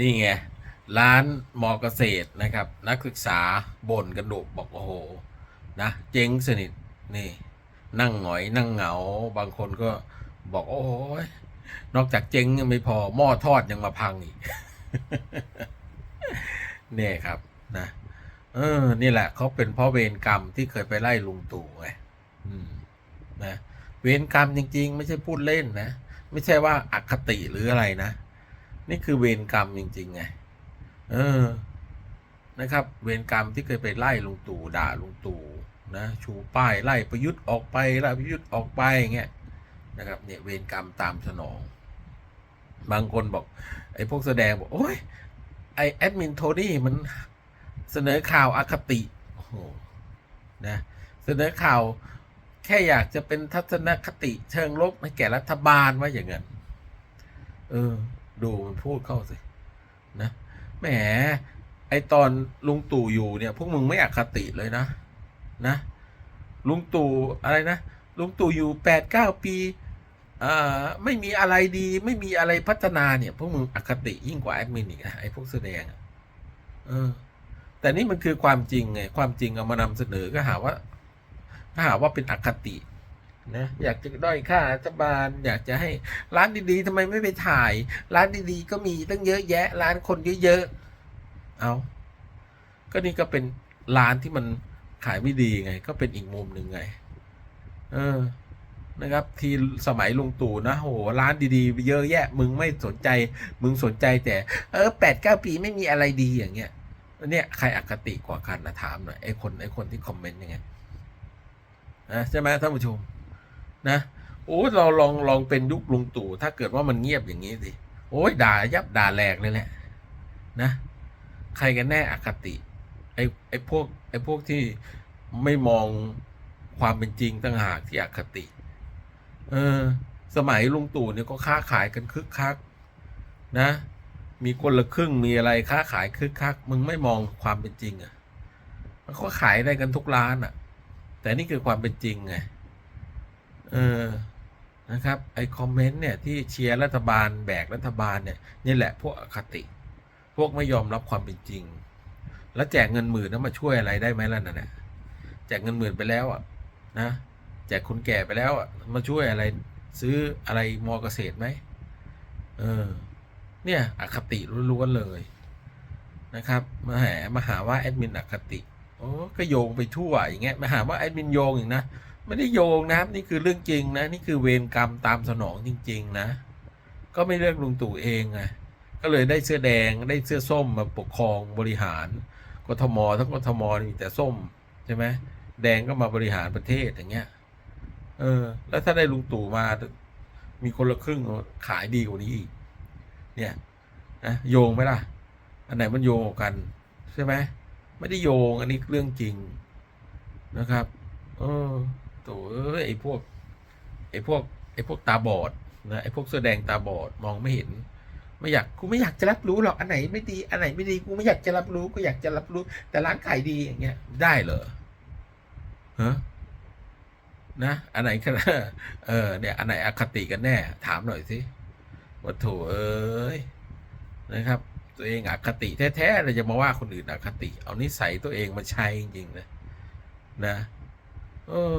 นี่ไง ร้านมอเกษตรนะครับ นักศึกษาบ่นกันดุบอกโอ้โหนะเจ๊งสนิทนี่ นั่งหงอยนั่งเหงา บางคนก็บอกโอ้ยนอกจากเจ๊งยังไม่พอหม้อทอดยังมาพังอีกเนี่ยครับนะเออ นี่แหละเขาเป็นเพราะเวรกรรมที่เคยไปไล่ลุงตู่ไงอืมนะเวรกรรมจริง ๆ ไม่ใช่พูดเล่นนะ ไม่ใช่ว่าอคติหรืออะไรนะ นี่คือเวรกรรมจริง ๆ ไง เออ นะครับ เวรกรรมที่เคยไปไล่ลุงตู่ด่าลุงตู่นะชูป้ายไล่ประยุทธ์ออกไปไล่ประยุทธ์ออกไปอย่างเงี้ยนะครับเนี่ยเวรกรรมตามสนอง บางคนบอก ไอ้พวกแสดงบอกโอ้ยไอแอดมินโทนี่มันเสนอข่าวอคติโอ้โหนะเสนอข่าวแค่อยากจะเป็นทัศนคติเชิงลบให้แก่รัฐบาลว่าอย่างนั้นเออ ดูมันพูดเข้าสินะแหมไอตอนลุงตู่อยู่เนี่ย พวกมึงไม่อคติเลยนะ นะลุงตู่อะไรนะลุงตู่อยู่แปดเก้าปีอ่าไม่มีอะไรดี ไม่มีอะไรพัฒนาเนี่ย พวกมึงอคติยิ่งกว่าแอดมินอีกนะไอพวกแสดงอะเออ แต่นี่มันคือความจริงไงความจริงเอามานำเสนอก็หาว่าก็หาว่าเป็นอคติ นะอยากจะด้อยค่ารัฐบาล อยากจะให้ร้านดีๆทำไมไม่ไปถ่าย ร้านดีๆก็มีตั้งเยอะแยะ ร้านคนเยอะๆเอาก็นี่ก็เป็นร้านที่มันขายไม่ดีไง ก็เป็นอีกมุมหนึ่งไง เออนะครับ ทีสมัยลุงตู่นะโหร้านดีๆ เยอะแยะ มึงไม่สนใจ มึงสนใจแต่ เออแปดเก้าปีไม่มีอะไรดีอย่างเงี้ยเนี่ยใครอคติกว่ากันนะถามหน่อยไอ้คนไอ้คนที่คอมเมนต์ยังไงนะใช่ไหมท่านผู้ชม นะโอ้เราลองลองเป็นยุคลุงตู่ถ้าเกิดว่ามันเงียบอย่างนี้สิโอ้ยด่ายับด่าแหลกเลยแหละนะใครกันแน่อคติไอ้ไอ้พวกไอ้พวกที่ไม่มองความเป็นจริงต่างหากที่อคติ เออ สมัยลุงตู่เนี่ยก็ค้าขายกันคึกคัก นะ มีคนละครึ่งมีอะไรค้าขายคึกคัก มึงไม่มองความเป็นจริงอะ่ะมันก็ขายได้กันทุกร้านอะ่ะ แต่นี่คือความเป็นจริงไง เออนะครับไอคอมเมนต์เนี่ยที่เชียร์รัฐบาลแบกรัฐบาลเนี่ยนี่แหละพวกอคติ พวกไม่ยอมรับความเป็นจริง แล้วแจกเงินหมื่นนั้นมาช่วยอะไรได้ไหมล่ะนั่นน่ะแจกเงินหมื่นไปแล้วอะนะแจกคนแก่ไปแล้วอะมาช่วยอะไรซื้ออะไรมอเกษตรไหมเออเนี่ยอคติล้วนๆเลยนะครับมาแหมมาหาว่าแอดมินอคติโอ้ก็โยงไปทั่วอย่างเงี้ยมาหาว่าแอดมินโยงอย่างนะ ไม่ได้โยงนะครับ นี่คือเรื่องจริงนะ นี่คือเวรกรรมตามสนองจริง ๆ นะ ก็ไม่เลือกลุงตู่เองไงก็เลยได้เสื้อแดงได้เสื้อส้มมาปกครองบริหารกทมทั้งกทมมีแต่ส้มใช่ไหมแดงก็มาบริหารประเทศอย่างเงี้ย เออ แล้วถ้าได้ลุงตู่มา มีคนละครึ่งขายดีกว่านี้อีก เนี่ยนะโยงไหมล่ะ อันไหนมันโยงกัน ใช่ไหมไม่ได้โยงอันนี้เรื่องจริงนะครับ เออ โถเอ้ยไอ้พวกไอ้พวกไอ้พวกตาบอดนะไอ้พวกเสื้อแดงตาบอดมองไม่เห็น ไม่อยากกูไม่อยากจะรับรู้หรอกอันไหนไม่ดีอันไหนไม่ดีกูไม่อยากจะรับรู้กูอยากจะรับรู้ แต่ร้านขายดีอย่างเงี้ยได้เหรอฮะนะอันไหนกันเออเนี่ยอันไหนอคติกันแน่ ถามหน่อยสิว่าโถเอ้ยนะครับ ตัวเองอคติแท้ๆเลยจะมาว่าคนอื่นอคติ เอานิสัยตัวเองมาใช้จริงๆนะนะเออ